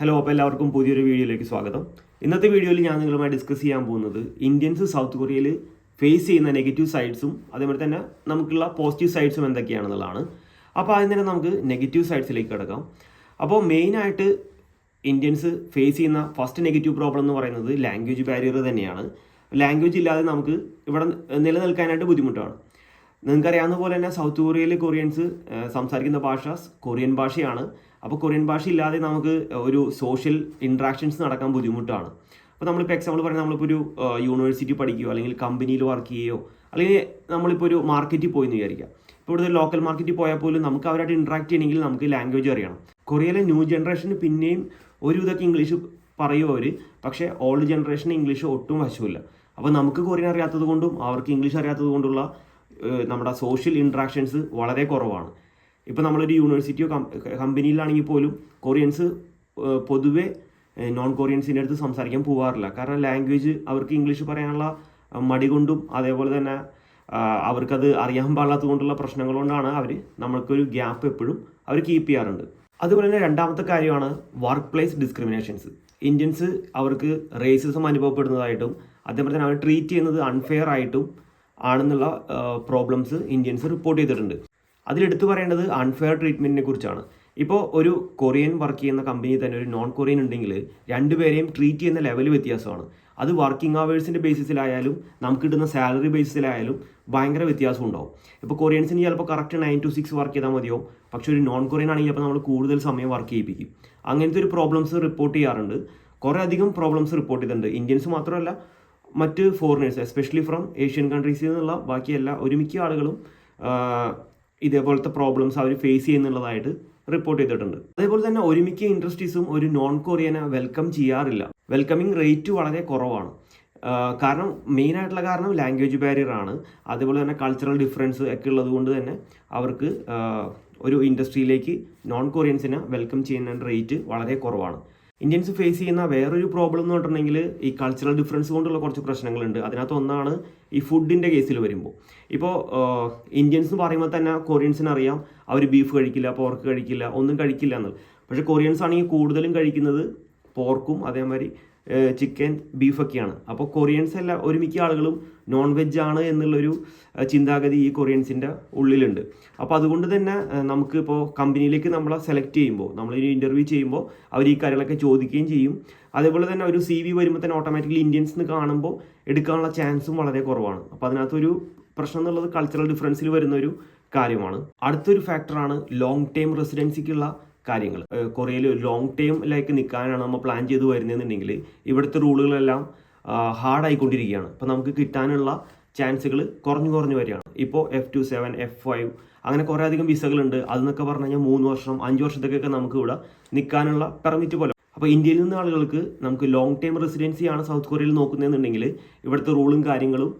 Hello അപ്പോൾ എല്ലാവർക്കും പുതിയൊരു വീഡിയോയിലേക്ക് സ്വാഗതം. ഇന്നത്തെ വീഡിയോയിൽ ഞാൻ നിങ്ങളുമായി ഡിസ്കസ് ചെയ്യാൻ പോകുന്നത് ഇന്ത്യൻസ് സൗത്ത് കൊറിയയിൽ ഫേസ് ചെയ്യുന്ന നെഗറ്റീവ് സൈഡ്സും അതേപോലെ തന്നെ നമുക്കുള്ള പോസിറ്റീവ് സൈഡ്സും എന്തൊക്കെയാണെന്നുള്ളതാണ്. അപ്പോൾ ആദ്യം തന്നെ നമുക്ക് നെഗറ്റീവ് സൈഡ്സിലേക്ക് കിടക്കാം. അപ്പോൾ മെയിനായിട്ട് ഇന്ത്യൻസ് ഫേസ് ചെയ്യുന്ന ഫസ്റ്റ് നെഗറ്റീവ് പ്രോബ്ലം എന്ന് പറയുന്നത് ലാംഗ്വേജ് ബാരിയർ തന്നെയാണ്. ലാംഗ്വേജ് ഇല്ലാതെ നമുക്ക് ഇവിടെ നിലനിൽക്കാനായിട്ട് ബുദ്ധിമുട്ടാണ്. നിങ്ങൾക്കറിയാവുന്ന പോലെ തന്നെ സൗത്ത് കൊറിയയിൽ കൊറിയൻസ് സംസാരിക്കുന്ന ഭാഷ കൊറിയൻ ഭാഷയാണ്. അപ്പോൾ കൊറിയൻ ഭാഷ ഇല്ലാതെ നമുക്ക് ഒരു സോഷ്യൽ ഇൻട്രാക്ഷൻസ് നടക്കാൻ ബുദ്ധിമുട്ടാണ്. അപ്പോൾ നമ്മളിപ്പോൾ എക്സാമ്പിൾ പറഞ്ഞാൽ നമ്മളിപ്പോൾ ഒരു യൂണിവേഴ്സിറ്റി പഠിക്കുകയോ അല്ലെങ്കിൽ കമ്പനിയിൽ വർക്ക് ചെയ്യുകയോ അല്ലെങ്കിൽ നമ്മളിപ്പോൾ ഒരു മാർക്കറ്റിൽ പോയി എന്ന് വിചാരിക്കാം ഇപ്പോൾ ഇവിടുത്തെ ലോക്കൽ മാർക്കറ്റിൽ പോയാൽ പോലും നമുക്ക് അവരായിട്ട് ഇൻട്രാക്ട് ചെയ്യണമെങ്കിൽ നമുക്ക് ലാംഗ്വേജ് അറിയണം. കൊറിയയിലെ ന്യൂ ജനറേഷന് പിന്നെയും ഒരു ഇംഗ്ലീഷ് പറയുമോ അവർ പക്ഷേ ഓൾഡ് ജനറേഷന് ഇംഗ്ലീഷ് ഒട്ടും വശമില്ല. അപ്പോൾ നമുക്ക് കൊറിയൻ അറിയാത്തത് കൊണ്ടും അവർക്ക് ഇംഗ്ലീഷ് അറിയാത്തത് കൊണ്ടുള്ള നമ്മുടെ സോഷ്യൽ ഇൻട്രാക്ഷൻസ് വളരെ കുറവാണ്. ഇപ്പോൾ നമ്മളൊരു യൂണിവേഴ്സിറ്റിയോ കമ്പനിയിലാണെങ്കിൽ പോലും കൊറിയൻസ് പൊതുവെ നോൺ കൊറിയൻസിന്റെ അടുത്ത് സംസാരിക്കാൻ പോകാറില്ല കാരണം ലാംഗ്വേജ് അവർക്ക് ഇംഗ്ലീഷ് പറയാനുള്ള മടി കൊണ്ടും അതേപോലെ തന്നെ അവർക്കത് അറിയാൻ പാടില്ലാത്തത് കൊണ്ടുള്ള പ്രശ്നങ്ങൾ കൊണ്ടാണ് അവർ നമ്മൾക്കൊരു ഗ്യാപ്പ് എപ്പോഴും അവർ കീപ്പ് ചെയ്യാറുണ്ട്. അതുപോലെ തന്നെ രണ്ടാമത്തെ കാര്യമാണ് വർക്ക് പ്ലേസ് ഡിസ്ക്രിമിനേഷൻസ് ഇന്ത്യൻസ് അവർക്ക് റേസിസം അനുഭവപ്പെടുന്നതായിട്ടും അതേപോലെ തന്നെ അവർ ട്രീറ്റ് ചെയ്യുന്നത് അൺഫെയർ ആയിട്ടും ആണെന്നുള്ള പ്രോബ്ലംസ് ഇന്ത്യൻസ് റിപ്പോർട്ട് ചെയ്തിട്ടുണ്ട്. അതിലെടുത്തു പറയേണ്ടത് അൺഫെയർ ട്രീറ്റ്മെന്റിനെ കുറിച്ചാണ്. ഇപ്പോൾ ഒരു കൊറിയൻ വർക്ക് ചെയ്യുന്ന കമ്പനി തന്നെ ഒരു നോൺ കൊറിയൻ ഉണ്ടെങ്കിൽ രണ്ടുപേരെയും ട്രീറ്റ് ചെയ്യുന്ന ലെവൽ വ്യത്യാസമാണ്. അത് വർക്കിംഗ് അവേഴ്സിന്റെ ബേസിസിലായാലും നമുക്ക് കിട്ടുന്ന സാലറി ബേസിസിലായാലും ഭയങ്കര വ്യത്യാസം ഉണ്ടാവും. ഇപ്പോൾ കൊറിയൻസിന് ചിലപ്പോൾ correct nine to six work ചെയ്താൽ മതിയോ പക്ഷേ ഒരു നോൺ കൊറിയൻ ആണെങ്കിൽ അപ്പോൾ നമ്മൾ കൂടുതൽ സമയം വർക്ക് ചെയ്യിപ്പിക്കും. അങ്ങനത്തെ ഒരു പ്രോബ്ലംസ് റിപ്പോർട്ട് ചെയ്യാറുണ്ട്. കുറേ അധികം പ്രോബ്ലംസ് റിപ്പോർട്ട് ചെയ്തിട്ടുണ്ട്. ഇന്ത്യൻസ് മാത്രമല്ല മറ്റ് ഫോറിനേഴ്സ് എസ്പെഷ്യലി ഫ്രം ഏഷ്യൻ കൺട്രീസിൽ നിന്നുള്ള ബാക്കി എല്ലാ ഒരുമിക്ക ആളുകളും ഇതേപോലത്തെ പ്രോബ്ലംസ് അവർ ഫേസ് ചെയ്യുന്നുള്ളതായിട്ട് റിപ്പോർട്ട് ചെയ്തിട്ടുണ്ട്. അതേപോലെ തന്നെ ഒരുമിക്ക ഇൻഡസ്ട്രീസും ഒരു നോൺ കൊറിയനെ വെൽക്കം ചെയ്യാറില്ല. വെൽക്കമിങ് റേറ്റ് വളരെ കുറവാണ്. കാരണം മെയിൻ ആയിട്ടുള്ള കാരണം ലാംഗ്വേജ് ബാരിയർ ആണ്. അതേപോലെ തന്നെ കൾച്ചറൽ ഡിഫറൻസ് ഒക്കെ ഉള്ളത് കൊണ്ട് തന്നെ അവർക്ക് ഒരു ഇൻഡസ്ട്രിയിലേക്ക് നോൺ കൊറിയൻസിനെ വെൽക്കം ചെയ്യുന്ന റേറ്റ് വളരെ കുറവാണ്. ഇന്ത്യൻസ് ഫേസ് ചെയ്യുന്ന വേറൊരു പ്രോബ്ലം എന്ന് പറഞ്ഞിട്ടുണ്ടെങ്കിൽ ഈ കൾച്ചറൽ ഡിഫറൻസ് കൊണ്ടുള്ള കുറച്ച് പ്രശ്നങ്ങളുണ്ട്. അതിനകത്ത് ഒന്നാണ് ഈ ഫുഡിന്റെ കേസിൽ വരുമ്പോൾ ഇപ്പോൾ ഇന്ത്യൻസ് എന്ന് പറയുമ്പോൾ തന്നെ കൊറിയൻസിന് അറിയാം. അവർ ബീഫ് കഴിക്കില്ല പോർക്ക് കഴിക്കില്ല ഒന്നും കഴിക്കില്ല എന്നുള്ളത്. പക്ഷേ കൊറിയൻസ് ആണെങ്കിൽ കൂടുതലും കഴിക്കുന്നത് പോർക്കും അതേമാതിരി ചിക്കൻ ബീഫൊക്കെയാണ് അപ്പോൾ കൊറിയൻസ് എല്ലാം ഒരുമിക്ക ആളുകളും നോൺ വെജ് ആണ് എന്നുള്ളൊരു ചിന്താഗതി ഈ കൊറിയൻസിന്റെ ഉള്ളിലുണ്ട്. അപ്പോൾ അതുകൊണ്ട് തന്നെ നമുക്കിപ്പോൾ കമ്പനിയിലേക്ക് നമ്മളെ സെലക്ട് ചെയ്യുമ്പോൾ നമ്മളൊരു ഇന്റർവ്യൂ ചെയ്യുമ്പോൾ അവർ ഈ കാര്യങ്ങളൊക്കെ ചോദിക്കുകയും ചെയ്യും. അതേപോലെ തന്നെ ഒരു സി വി വരുമ്പോൾ തന്നെ ഓട്ടോമാറ്റിക്കലി ഇന്ത്യൻസ് എന്ന് കാണുമ്പോൾ എടുക്കാനുള്ള ചാൻസും വളരെ കുറവാണ്. അപ്പോൾ അതിനകത്തൊരു പ്രശ്നം എന്നുള്ളത് കൾച്ചറൽ ഡിഫറൻസിൽ വരുന്ന ഒരു കാര്യമാണ്. അടുത്തൊരു ഫാക്ടറാണ് ലോങ് ടൈം റെസിഡൻസിക്കുള്ള കാര്യങ്ങൾ. കൊറിയയിൽ ലോങ് ടൈമിലേക്ക് നിൽക്കാനാണ് നമ്മൾ പ്ലാൻ ചെയ്ത് വരുന്നതെന്നുണ്ടെങ്കിൽ ഇവിടുത്തെ റൂളുകളെല്ലാം ഹാർഡ് ആയിക്കൊണ്ടിരിക്കുകയാണ്. അപ്പോൾ നമുക്ക് കിട്ടാനുള്ള ചാൻസുകൾ കുറഞ്ഞു കുറഞ്ഞു വരികയാണ്. ഇപ്പോൾ F two seven F five അങ്ങനെ കുറേ അധികം വിസകളുണ്ട്. അതെന്നൊക്കെ പറഞ്ഞു കഴിഞ്ഞാൽ മൂന്ന് വർഷം അഞ്ച് വർഷത്തേക്കൊക്കെ നമുക്ക് ഇവിടെ നിൽക്കാനുള്ള പെർമിറ്റ് പോലെ. അപ്പോൾ ഇന്ത്യയിൽ നിന്ന് ആളുകൾക്ക് നമുക്ക് ലോങ് ടൈം റെസിഡൻസി ആണ് സൗത്ത് കൊറിയയിൽ നോക്കുന്നതെന്നുണ്ടെങ്കിൽ ഇവിടുത്തെ റൂളും കാര്യങ്ങളും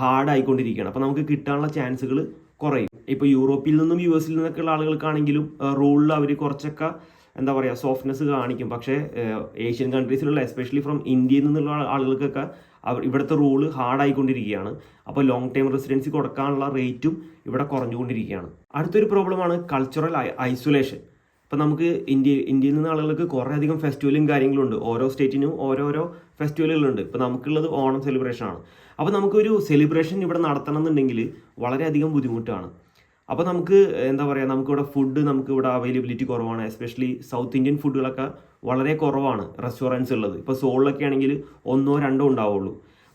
ഹാർഡ് ആയിക്കൊണ്ടിരിക്കുകയാണ്. അപ്പോൾ നമുക്ക് കിട്ടാനുള്ള ചാൻസുകൾ കുറയും. ഇപ്പോൾ യൂറോപ്പിൽ നിന്നും യു എസിൽ നിന്നൊക്കെയുള്ള ആളുകൾക്കാണെങ്കിലും റൂളിൽ അവർ കുറച്ചൊക്കെ എന്താ പറയുക സോഫ്റ്റ്നെസ് കാണിക്കും. പക്ഷേ ഏഷ്യൻ കൺട്രീസിലുള്ള എസ്പെഷ്യലി ഫ്രം ഇന്ത്യയിൽ നിന്നുള്ള ആളുകൾക്കൊക്കെ അവർ ഇവിടുത്തെ റൂൾ ഹാർഡായിക്കൊണ്ടിരിക്കുകയാണ് അപ്പോൾ ലോങ് ടൈം റെസിഡൻസി കൊടുക്കാനുള്ള റേറ്റും ഇവിടെ കുറഞ്ഞുകൊണ്ടിരിക്കുകയാണ്. അടുത്തൊരു പ്രോബ്ലമാണ് കൾച്ചറൽ ഐസൊലേഷൻ ഇപ്പം നമുക്ക് ഇന്ത്യ ഇന്ത്യയിൽ നിന്ന് ആളുകൾക്ക് കുറേ അധികം ഫെസ്റ്റിവലും കാര്യങ്ങളും ഉണ്ട്. ഓരോ സ്റ്റേറ്റിനും ഓരോരോ ഫെസ്റ്റിവലുകളുണ്ട് ഇപ്പം നമുക്കുള്ളത് ഓണം സെലിബ്രേഷൻ ആണ്. അപ്പോൾ നമുക്കൊരു സെലിബ്രേഷൻ ഇവിടെ നടത്തണം എന്നുണ്ടെങ്കിൽ വളരെയധികം ബുദ്ധിമുട്ടാണ്. അപ്പോൾ നമുക്ക് എന്താ പറയുക നമുക്കിവിടെ ഫുഡ് നമുക്ക് ഇവിടെ അവൈലബിലിറ്റി കുറവാണ്. എസ്പെഷ്യലി സൗത്ത് ഇന്ത്യൻ ഫുഡുകളൊക്കെ വളരെ കുറവാണ് റെസ്റ്റോറന്റ്സ് ഉള്ളത്. ഇപ്പോൾ സോളിലൊക്കെ ആണെങ്കിൽ ഒന്നോ രണ്ടോ ഉണ്ടാവുള്ളൂ.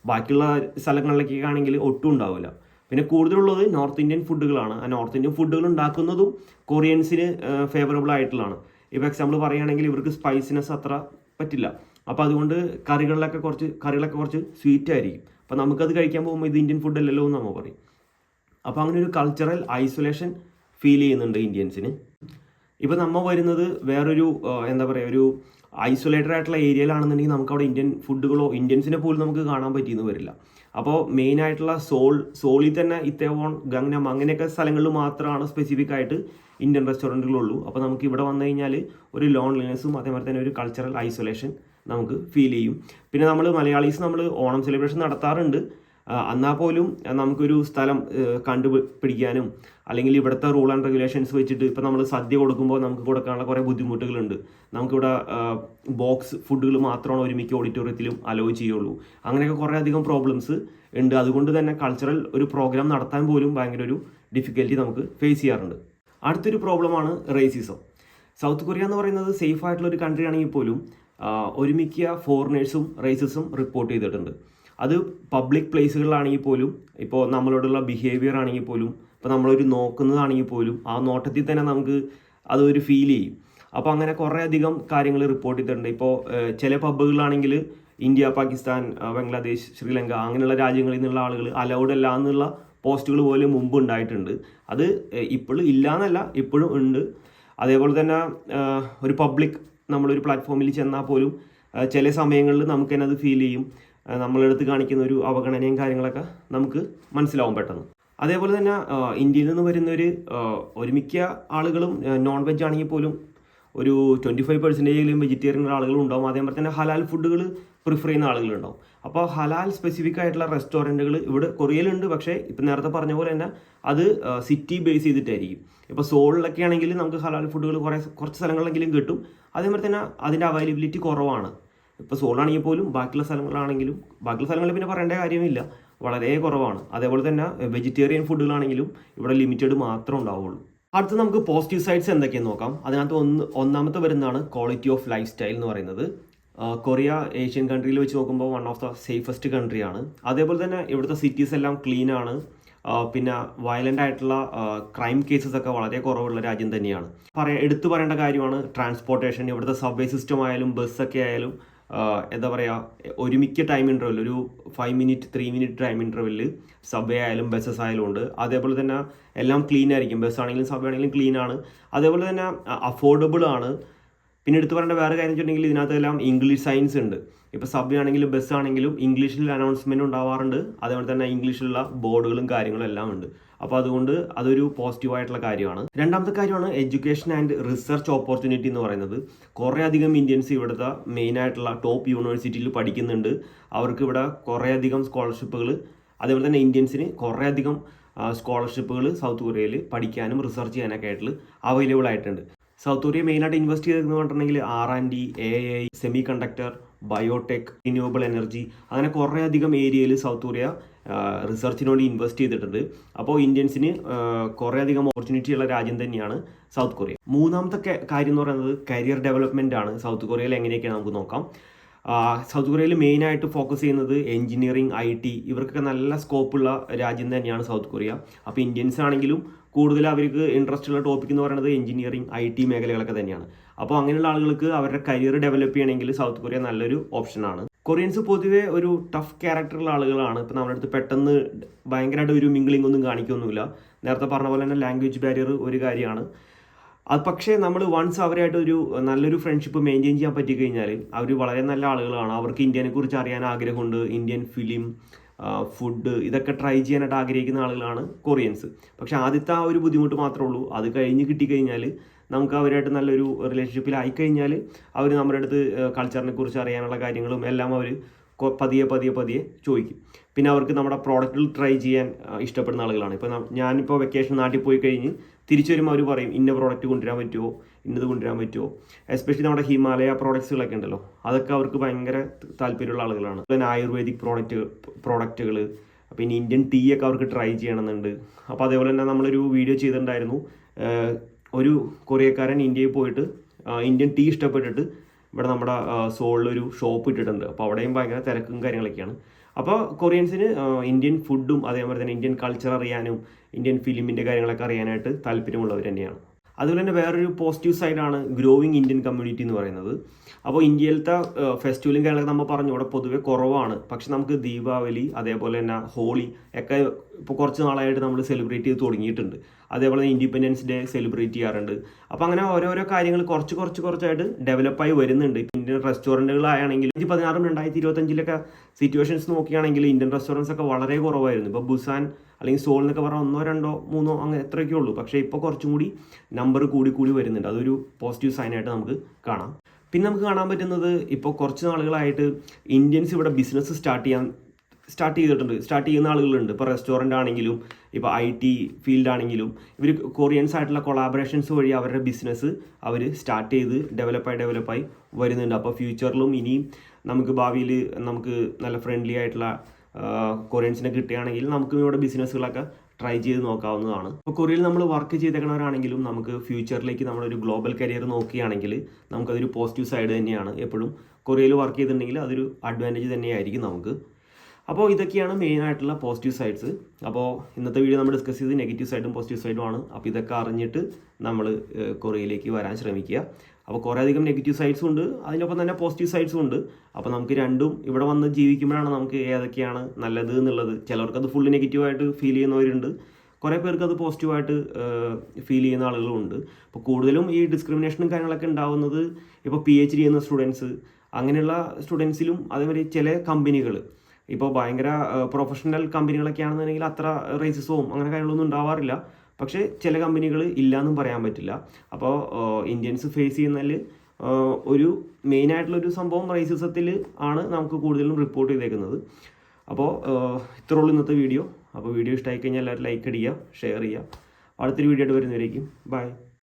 ബാക്കിയുള്ള സ്ഥലങ്ങളിലൊക്കെ ആണെങ്കിൽ ഒട്ടും ഉണ്ടാവില്ല. പിന്നെ കൂടുതലുള്ളത് നോർത്ത് ഇന്ത്യൻ ഫുഡുകളാണ് ആ നോർത്ത് ഇന്ത്യൻ ഫുഡുകൾ ഉണ്ടാക്കുന്നതും കൊറിയൻസിന് ഫേവറബിൾ ആയിട്ടുള്ളതാണ്. ഇപ്പോൾ എക്സാമ്പിൾ പറയുകയാണെങ്കിൽ ഇവർക്ക് സ്പൈസിനെസ് അത്ര പറ്റില്ല. അപ്പോൾ അതുകൊണ്ട് കറികളിലൊക്കെ കുറച്ച് കറികളൊക്കെ കുറച്ച് സ്വീറ്റ് ആയിരിക്കും. അപ്പോൾ നമുക്കത് കഴിക്കാൻ പോകുമ്പോൾ ഇത് ഇന്ത്യൻ ഫുഡ് അല്ലല്ലോ എന്ന് നമ്മൾ പറയും. അപ്പോൾ അങ്ങനെ ഒരു കൾച്ചറൽ ഐസൊലേഷൻ ഫീൽ ചെയ്യുന്നുണ്ട് ഇന്ത്യൻസിന് ഇപ്പോൾ നമ്മൾ വരുന്നത് വേറൊരു എന്താ പറയുക ഒരു ഐസൊലേറ്റഡ് ആയിട്ടുള്ള ഏരിയയിലാണെന്നുണ്ടെങ്കിൽ നമുക്ക് അവിടെ ഇന്ത്യൻ ഫുഡുകളോ ഇന്ത്യൻസിനെ പോലും നമുക്ക് കാണാൻ പറ്റിയെന്ന് വരില്ല. അപ്പോൾ മെയിൻ ആയിട്ടുള്ള സോൾ സോളിൽ തന്നെ ഇത്തേവോൺ ഗംഗനം അങ്ങനെയൊക്കെ സ്ഥലങ്ങളിൽ മാത്രമാണ് സ്പെസിഫിക് ആയിട്ട് ഇന്ത്യൻ റെസ്റ്റോറന്റുകളുള്ളൂ അപ്പോൾ നമുക്ക് ഇവിടെ വന്നു കഴിഞ്ഞാൽ ഒരു ലോൺലിനെസ്സും അതേമാതിരി തന്നെ ഒരു കൾച്ചറൽ ഐസൊലേഷൻ നമുക്ക് ഫീൽ ചെയ്യും. പിന്നെ നമ്മൾ മലയാളീസ് നമ്മൾ ഓണം സെലിബ്രേഷൻ നടത്താറുണ്ട്. എന്നാൽ പോലും നമുക്കൊരു സ്ഥലം കണ്ടുപിടിക്കാനും അല്ലെങ്കിൽ ഇവിടുത്തെ റൂൾ ആൻഡ് റെഗുലേഷൻസ് വെച്ചിട്ട് ഇപ്പം നമ്മൾ സദ്യ കൊടുക്കുമ്പോൾ നമുക്ക് കൊടുക്കാനുള്ള കുറേ ബുദ്ധിമുട്ടുകളുണ്ട്. നമുക്കിവിടെ ബോക്സ് ഫുഡുകൾ മാത്രമാണ് ഒരുമിക്ക ഓഡിറ്റോറിയത്തിലും അലോ ചെയ്യുള്ളൂ. അങ്ങനെയൊക്കെ കുറേ അധികം പ്രോബ്ലംസ് ഉണ്ട്. അതുകൊണ്ട് തന്നെ കൾച്ചറൽ ഒരു പ്രോഗ്രാം നടത്താൻ പോലും ഭയങ്കര ഒരു ഡിഫിക്കൽറ്റി നമുക്ക് ഫേസ് ചെയ്യാറുണ്ട്. അടുത്തൊരു പ്രോബ്ലമാണ് റേസിസം സൗത്ത് കൊറിയ എന്ന് പറയുന്നത് സേഫ് ആയിട്ടുള്ള ഒരു കൺട്രി ആണെങ്കിൽ പോലും ഒരുമിക്ക ഫോറിനേഴ്സും റേസസും റിപ്പോർട്ട് ചെയ്തിട്ടുണ്ട്. അത് പബ്ലിക് പ്ലേസുകളിലാണെങ്കിൽ പോലും ഇപ്പോൾ നമ്മളോടുള്ള ബിഹേവിയർ ആണെങ്കിൽ പോലും ഇപ്പോൾ നമ്മളൊരു നോക്കുന്നതാണെങ്കിൽ പോലും ആ നോട്ടത്തിൽ തന്നെ നമുക്ക് അതൊരു ഫീൽ ചെയ്യും. അപ്പോൾ അങ്ങനെ കുറേ അധികം കാര്യങ്ങൾ റിപ്പോർട്ട് ചെയ്തിട്ടുണ്ട്. ഇപ്പോൾ ചില പബ്ബുകളിലാണെങ്കിൽ ഇന്ത്യ പാകിസ്ഥാൻ ബംഗ്ലാദേശ് ശ്രീലങ്ക അങ്ങനെയുള്ള രാജ്യങ്ങളിൽ നിന്നുള്ള ആളുകൾ അലൗഡ് അല്ല എന്നുള്ള പോസ്റ്റുകൾ പോലും മുമ്പ് ഉണ്ടായിട്ടുണ്ട്. അത് ഇപ്പോഴും ഇല്ല എന്നല്ല ഇപ്പോഴും ഉണ്ട്. അതേപോലെ തന്നെ ഒരു പബ്ലിക് നമ്മളൊരു പ്ലാറ്റ്ഫോമിൽ ചെന്നാൽ പോലും ചില സമയങ്ങളിൽ നമുക്ക് തന്നെ അത് ഫീൽ ചെയ്യും. നമ്മളെടുത്ത് കാണിക്കുന്ന ഒരു അവഗണനയും കാര്യങ്ങളൊക്കെ നമുക്ക് മനസ്സിലാവും പെട്ടെന്ന്. അതേപോലെ തന്നെ ഇന്ത്യയിൽ നിന്ന് വരുന്നൊരു ഒരു ഒരുമിക്ക ആളുകളും നോൺ വെജ് ആണെങ്കിൽ പോലും ഒരു ട്വന്റി ഫൈവ് പെർസെന്റേജിലും വെജിറ്റേറിയൻ ആളുകളുണ്ടാവും. അതേപോലെ തന്നെ ഹലാൽ ഫുഡുകൾ പ്രിഫർ ചെയ്യുന്ന ആളുകളുണ്ടാവും. അപ്പോൾ ഹലാൽ സ്പെസിഫിക് ആയിട്ടുള്ള റെസ്റ്റോറന്റുകൾ ഇവിടെ കൊറിയയിലുണ്ട്. പക്ഷേ ഇപ്പം നേരത്തെ പറഞ്ഞ പോലെ തന്നെ അത് സിറ്റി ബേസ് ചെയ്തിട്ടായിരിക്കും. ഇപ്പോൾ സോളിലൊക്കെ ആണെങ്കിൽ നമുക്ക് ഹലാൽ ഫുഡുകൾ കുറേ കുറച്ച് സ്ഥലങ്ങളിലെങ്കിലും കിട്ടും. അതേപോലെ തന്നെ അതിന്റെ അവൈലബിലിറ്റി കുറവാണ്. ഇപ്പോൾ സോളാണെങ്കിൽ പോലും ബാക്കിയുള്ള സ്ഥലങ്ങളാണെങ്കിലും ബാക്കിയുള്ള സ്ഥലങ്ങളിൽ പിന്നെ പറയേണ്ട കാര്യമില്ല. വളരെ കുറവാണ്. അതേപോലെ തന്നെ വെജിറ്റേറിയൻ ഫുഡുകളാണെങ്കിലും ഇവിടെ ലിമിറ്റഡ് മാത്രമേ ഉണ്ടാവുള്ളൂ. അടുത്ത് നമുക്ക് പോസിറ്റീവ് സൈഡ്സ് എന്തൊക്കെയെന്ന് നോക്കാം. അതിനകത്ത് ഒന്ന് ഒന്നാമത്തെ വരുന്നതാണ് ക്വാളിറ്റി ഓഫ് ലൈഫ് സ്റ്റൈൽ എന്ന് പറയുന്നത്. കൊറിയ ഏഷ്യൻ കൺട്രിയിൽ വെച്ച് നോക്കുമ്പോൾ one of the safest country ആണ്. അതേപോലെ തന്നെ ഇവിടുത്തെ സിറ്റീസ് എല്ലാം ക്ലീൻ ആണ്. പിന്നെ വയലന്റ് ആയിട്ടുള്ള ക്രൈം കേസസ് ഒക്കെ വളരെ കുറവുള്ള രാജ്യം തന്നെയാണ്. പറയാ എടുത്തു പറയേണ്ട കാര്യമാണ് ട്രാൻസ്പോർട്ടേഷൻ ഇവിടുത്തെ സബ്വേ സിസ്റ്റം ആയാലും ബസ്സൊക്കെ ആയാലും എന്താ പറയുക ഒരുമിക്ക ടൈം ഇന്റർവെൽ ഒരു five minute three minute time ഇന്റർവെല്ലിൽ subway ആയാലും ബസ്സസ് ആയാലും ഉണ്ട്. അതേപോലെ തന്നെ എല്ലാം ക്ലീൻ ആയിരിക്കും. ബസ് ആണെങ്കിലും സബ്വേ ആണെങ്കിലും ക്ലീൻ ആണ്. അതേപോലെ തന്നെ അഫോർഡബിൾ ആണ്. പിന്നെ എടുത്തു പറയേണ്ട വേറെ കാര്യം വെച്ചിട്ടുണ്ടെങ്കിൽ ഇതിനകത്തെല്ലാം ഇംഗ്ലീഷ് സയൻസ് ഉണ്ട്. ഇപ്പോൾ സബ് ആണെങ്കിലും ബസ് ആണെങ്കിലും ഇംഗ്ലീഷിൽ അനൗൺസ്മെന്റ് ഉണ്ടാവാറുണ്ട്. അതേപോലെ തന്നെ ഇംഗ്ലീഷിലുള്ള ബോർഡുകളും കാര്യങ്ങളും എല്ലാം ഉണ്ട്. അപ്പോൾ അതുകൊണ്ട് അതൊരു പോസിറ്റീവ് ആയിട്ടുള്ള കാര്യമാണ്. രണ്ടാമത്തെ കാര്യമാണ് എഡ്യൂക്കേഷൻ ആൻഡ് റിസർച്ച് ഓപ്പർച്യൂണിറ്റി എന്ന് പറയുന്നത്. കുറേ അധികം ഇന്ത്യൻസ് ഇവിടുത്തെ മെയിൻ ആയിട്ടുള്ള ടോപ്പ് യൂണിവേഴ്സിറ്റിയിൽ പഠിക്കുന്നുണ്ട്. അവർക്ക് ഇവിടെ കുറേ അധികം സ്കോളർഷിപ്പുകൾ അതേപോലെ തന്നെ ഇന്ത്യൻസിന് കുറേ അധികം സ്കോളർഷിപ്പുകൾ സൗത്ത് കൊറിയയിൽ പഠിക്കാനും റിസർച്ച് ചെയ്യാനൊക്കെ ആയിട്ട് അവൈലബിൾ ആയിട്ടുണ്ട്. സൗത്ത് കൊറിയ മെയിനായിട്ട് ഇൻവെസ്റ്റ് ചെയ്തെന്ന് പറഞ്ഞിട്ടുണ്ടെങ്കിൽ R and D A I semiconductor biotech renewable energy അങ്ങനെ കുറേ അധികം ഏരിയയിൽ സൗത്ത് കൊറിയ റിസർച്ചിന് വേണ്ടി ഇൻവെസ്റ്റ് ചെയ്തിട്ടുണ്ട്. അപ്പോൾ ഇന്ത്യൻസിന് കുറേ അധികം ഓപ്പർച്യൂണിറ്റി ഉള്ള രാജ്യം തന്നെയാണ് സൗത്ത് കൊറിയ. മൂന്നാമത്തെ കാര്യം എന്ന് പറയുന്നത് കരിയർ ഡെവലപ്മെന്റ് ആണ് സൗത്ത് കൊറിയയിൽ എങ്ങനെയൊക്കെയാണ് നമുക്ക് നോക്കാം. സൗത്ത് കൊറിയയിൽ മെയിനായിട്ട് ഫോക്കസ് ചെയ്യുന്നത് എഞ്ചിനീയറിംഗ് ഐ ടി ഇവർക്കൊക്കെ നല്ല സ്കോപ്പുള്ള രാജ്യം തന്നെയാണ് സൗത്ത് കൊറിയ. അപ്പോൾ ഇന്ത്യൻസ് ആണെങ്കിലും കൂടുതൽ അവർക്ക് ഇൻട്രസ്റ്റ് ഉള്ള ടോപ്പിക് എന്ന് പറയുന്നത് എഞ്ചിനീയറിംഗ് ഐ ടി മേഖലകളൊക്കെ തന്നെയാണ്. അപ്പോൾ അങ്ങനെയുള്ള ആളുകൾക്ക് അവരുടെ കരിയർ ഡെവലപ്പ് ചെയ്യണമെങ്കിൽ സൗത്ത് കൊറിയ നല്ലൊരു ഓപ്ഷനാണ് കൊറിയൻസ് പൊതുവേ ഒരു ടഫ് ക്യാരക്ടറുള്ള ആളുകളാണ്. ഇപ്പോൾ നമ്മുടെ അടുത്ത് പെട്ടെന്ന് ഭയങ്കരമായിട്ട് ഒരു മിംഗ്ലിംഗ് ഒന്നും കാണിക്കൊന്നുമില്ല. നേരത്തെ പറഞ്ഞ പോലെ തന്നെ ലാംഗ്വേജ് ബാരിയർ ഒരു കാര്യമാണ്. അത് പക്ഷേ നമ്മൾ വൺസ് അവരായിട്ട് ഒരു നല്ലൊരു ഫ്രണ്ട്ഷിപ്പ് മെയിന്റെയിൻ ചെയ്യാൻ പറ്റി കഴിഞ്ഞാൽ അവർ വളരെ നല്ല ആളുകളാണ്. അവർക്ക് ഇന്ത്യനെ കുറിച്ച് അറിയാൻ ആഗ്രഹമുണ്ട്. ഇന്ത്യൻ ഫിലിം ഫുഡ് ഇതൊക്കെ ട്രൈ ചെയ്യാനായിട്ട് ആഗ്രഹിക്കുന്ന ആളുകളാണ് കൊറിയൻസ് പക്ഷെ ആദ്യത്തെ ആ ഒരു ബുദ്ധിമുട്ട് മാത്രമേ ഉള്ളൂ. അത് കഴിഞ്ഞ് കിട്ടിക്കഴിഞ്ഞാൽ നമുക്ക് അവരായിട്ട് നല്ലൊരു റിലേഷൻഷിപ്പിൽ ആയിക്കഴിഞ്ഞാൽ അവർ നമ്മുടെ അടുത്ത് കൾച്ചറിനെ കുറിച്ച് അറിയാനുള്ള കാര്യങ്ങളും എല്ലാം അവർ പതിയെ പതിയെ പതിയെ ചോദിക്കും. പിന്നെ അവർക്ക് നമ്മുടെ പ്രോഡക്റ്റുകൾ ട്രൈ ചെയ്യാൻ ഇഷ്ടപ്പെടുന്ന ആളുകളാണ്. ഇപ്പോൾ ഞാനിപ്പോൾ വെക്കേഷൻ നാട്ടിൽ പോയി കഴിഞ്ഞ് തിരിച്ചു വരുമ്പോൾ അവർ പറയും ഇന്ന പ്രോഡക്റ്റ് കൊണ്ടുവരാൻ പറ്റുമോ ഇന്നത് കൊണ്ടുവരാൻ പറ്റുമോ? എസ്പെഷ്യലി നമ്മുടെ ഹിമാലയ പ്രോഡക്ട്സുകളൊക്കെ ഉണ്ടല്ലോ. അതൊക്കെ അവർക്ക് ഭയങ്കര താല്പര്യമുള്ള ആളുകളാണ്. പിന്നെ ആയുർവേദിക് പ്രോഡക്റ്റ് പ്രോഡക്റ്റുകൾ പിന്നെ ഇന്ത്യൻ ടീ ഒക്കെ അവർക്ക് ട്രൈ ചെയ്യണമെന്നുണ്ട്. അപ്പോൾ അതേപോലെ തന്നെ നമ്മളൊരു വീഡിയോ ചെയ്തിട്ടുണ്ടായിരുന്നു. ഒരു കൊറിയക്കാരൻ ഇന്ത്യയിൽ പോയിട്ട് ഇന്ത്യൻ ടീ ഇഷ്ടപ്പെട്ടിട്ട് ഇവിടെ നമ്മുടെ സോളിലൊരു ഷോപ്പ് ഇട്ടിട്ടുണ്ട്. അപ്പോൾ അവിടെയും ഭയങ്കര തിരക്കും കാര്യങ്ങളൊക്കെയാണ്. അപ്പോൾ കൊറിയൻസിന് ഇന്ത്യൻ ഫുഡും അതേപോലെ തന്നെ ഇന്ത്യൻ കൾച്ചർ അറിയാനും ഇന്ത്യൻ ഫിലിമിന്റെ കാര്യങ്ങളൊക്കെ അറിയാനായിട്ട് താല്പര്യമുള്ളവർ തന്നെയാണ്. അതുപോലെ തന്നെ വേറൊരു പോസിറ്റീവ് സൈഡാണ് ഗ്രോയിങ് ഇന്ത്യൻ കമ്മ്യൂണിറ്റി എന്ന് പറയുന്നത്. അപ്പോൾ ഇന്ത്യയിലത്തെ ഫെസ്റ്റിവലും കാര്യങ്ങളൊക്കെ നമ്മൾ പറഞ്ഞു ഇവിടെ പൊതുവെ കുറവാണ്. പക്ഷെ നമുക്ക് ദീപാവലി അതേപോലെ തന്നെ ഹോളി ഒക്കെ ഇപ്പോൾ കുറച്ച് നാളായിട്ട് നമ്മൾ സെലിബ്രേറ്റ് ചെയ്ത് തുടങ്ങിയിട്ടുണ്ട്. അതേപോലെ ഇൻഡിപെൻഡൻസ് ഡേ സെലിബ്രേറ്റ് ചെയ്യാറുണ്ട്. അപ്പോൾ അങ്ങനെ ഓരോരോ കാര്യങ്ങൾ കുറച്ച് കുറച്ച് കുറച്ചായിട്ട് ഡെവലപ്പായി വരുന്നുണ്ട്. ഇന്ത്യൻ റെസ്റ്റോറന്റുകളായാണെങ്കിൽ ഇനി പതിനാറും രണ്ടായിരത്തി ഇരുപത്തഞ്ചിലൊക്കെ സിറ്റുവേഷൻസ് നോക്കുകയാണെങ്കിൽ ഇന്ത്യൻ റെസ്റ്റോറന്റ്സ് ഒക്കെ വളരെ കുറവായിരുന്നു. ഇപ്പോൾ ബുസാൻ അല്ലെങ്കിൽ സോൾ എന്നൊക്കെ പറഞ്ഞാൽ ഒന്നോ രണ്ടോ മൂന്നോ അങ്ങനെ എത്രയൊക്കെ ഉള്ളൂ. പക്ഷേ ഇപ്പോൾ കുറച്ചും കൂടി നമ്പർ കൂടി കൂടി വരുന്നുണ്ട്. അതൊരു പോസിറ്റീവ് സൈനായിട്ട് നമുക്ക് കാണാം. പിന്നെ നമുക്ക് കാണാൻ പറ്റുന്നത് ഇപ്പോൾ കുറച്ച് നാളുകളായിട്ട് ഇന്ത്യൻസ് ഇവിടെ ബിസിനസ് സ്റ്റാർട്ട് ചെയ്യാൻ സ്റ്റാർട്ട് ചെയ്തിട്ടുണ്ട്. സ്റ്റാർട്ട് ചെയ്യുന്ന ആളുകളുണ്ട്. ഇപ്പോൾ റെസ്റ്റോറന്റ് ആണെങ്കിലും ഇപ്പോൾ ഐ ടി ഫീൽഡ് ആണെങ്കിലും ഇവർ കൊറിയൻസ് ആയിട്ടുള്ള കൊളാബറേഷൻസ് വഴി അവരുടെ ബിസിനസ് അവർ സ്റ്റാർട്ട് ചെയ്ത് ഡെവലപ്പായി ഡെവലപ്പായി വരുന്നുണ്ട്. അപ്പോൾ ഫ്യൂച്ചറിലും ഇനിയും നമുക്ക് ഭാവിയിൽ നമുക്ക് നല്ല ഫ്രണ്ട്ലി ആയിട്ടുള്ള കൊറിയൻസിനെ കിട്ടുകയാണെങ്കിൽ നമുക്ക് ഇവിടെ ബിസിനസ്സുകളൊക്കെ ട്രൈ ചെയ്ത് നോക്കാവുന്നതാണ്. ഇപ്പോൾ കൊറിയയിൽ നമ്മൾ വർക്ക് ചെയ്തേക്കണവരാണെങ്കിലും നമുക്ക് ഫ്യൂച്ചറിലേക്ക് നമ്മളൊരു ഗ്ലോബൽ കരിയർ നോക്കുകയാണെങ്കിൽ നമുക്കതൊരു പോസിറ്റീവ് സൈഡ് തന്നെയാണ്. എപ്പോഴും കൊറിയയിൽ വർക്ക് ചെയ്തിട്ടുണ്ടെങ്കിൽ അതൊരു അഡ്വാന്റേജ് തന്നെയായിരിക്കും നമുക്ക്. അപ്പോൾ ഇതൊക്കെയാണ് മെയിൻ ആയിട്ടുള്ള പോസിറ്റീവ് സൈഡ്സ് അപ്പോൾ ഇന്നത്തെ വീഡിയോ നമ്മൾ ഡിസ്കസ് ചെയ്ത് നെഗറ്റീവ് സൈഡും പോസിറ്റീവ് സൈഡും ആണ്. അപ്പോൾ ഇതൊക്കെ അറിഞ്ഞിട്ട് നമ്മൾ കൊറിയയിലേക്ക് വരാൻ ശ്രമിക്കുക. അപ്പോൾ കുറേ അധികം നെഗറ്റീവ് സൈഡ്സും ഉണ്ട്. അതിനൊപ്പം തന്നെ പോസിറ്റീവ് സൈഡ്സും ഉണ്ട്. അപ്പോൾ നമുക്ക് രണ്ടും ഇവിടെ വന്ന് ജീവിക്കുമ്പോഴാണ് നമുക്ക് ഏതൊക്കെയാണ് നല്ലത് എന്നുള്ളത്. ചിലവർക്ക് അത് ഫുള്ള് നെഗറ്റീവായിട്ട് ഫീൽ ചെയ്യുന്നവരുണ്ട്. കുറേ പേർക്ക് അത് പോസിറ്റീവായിട്ട് ഫീൽ ചെയ്യുന്ന ആളുകളും ഉണ്ട്. അപ്പോൾ കൂടുതലും ഈ ഡിസ്ക്രിമിനേഷനും കാര്യങ്ങളൊക്കെ ഉണ്ടാവുന്നത് ഇപ്പോൾ പി എച്ച് ഡി ചെയ്യുന്ന സ്റ്റുഡൻസ് അങ്ങനെയുള്ള സ്റ്റുഡൻസിലും അതേമാതിരി ചില കമ്പനികൾ ഇപ്പോൾ ഭയങ്കര പ്രൊഫഷണൽ കമ്പനികളൊക്കെ ആണെന്നുണ്ടെങ്കിൽ അത്ര റേസിസവും അങ്ങനെ കാര്യങ്ങളൊന്നും ഉണ്ടാവാറില്ല. പക്ഷേ ചില കമ്പനികൾ ഇല്ലയെന്നും പറയാൻ പറ്റില്ല. അപ്പോൾ ഇന്ത്യൻസ് ഫേസ് ചെയ്യുന്നതിൽ ഒരു ഒരു സംഭവം റേസിസത്തിൽ ആണ് നമുക്ക് കൂടുതലും റിപ്പോർട്ട് ചെയ്തേക്കുന്നത്. അപ്പോൾ ഇത്രേ ഉള്ളൂ ഇന്നത്തെ വീഡിയോ അപ്പോൾ വീഡിയോ ഇഷ്ടമായി കഴിഞ്ഞാൽ എല്ലാവരും ലൈക്ക് അടിക്കുക ഷെയർ ചെയ്യുക. അടുത്തൊരു വീഡിയോ ആയിട്ട് വരുന്നവരേക്കും. ബൈ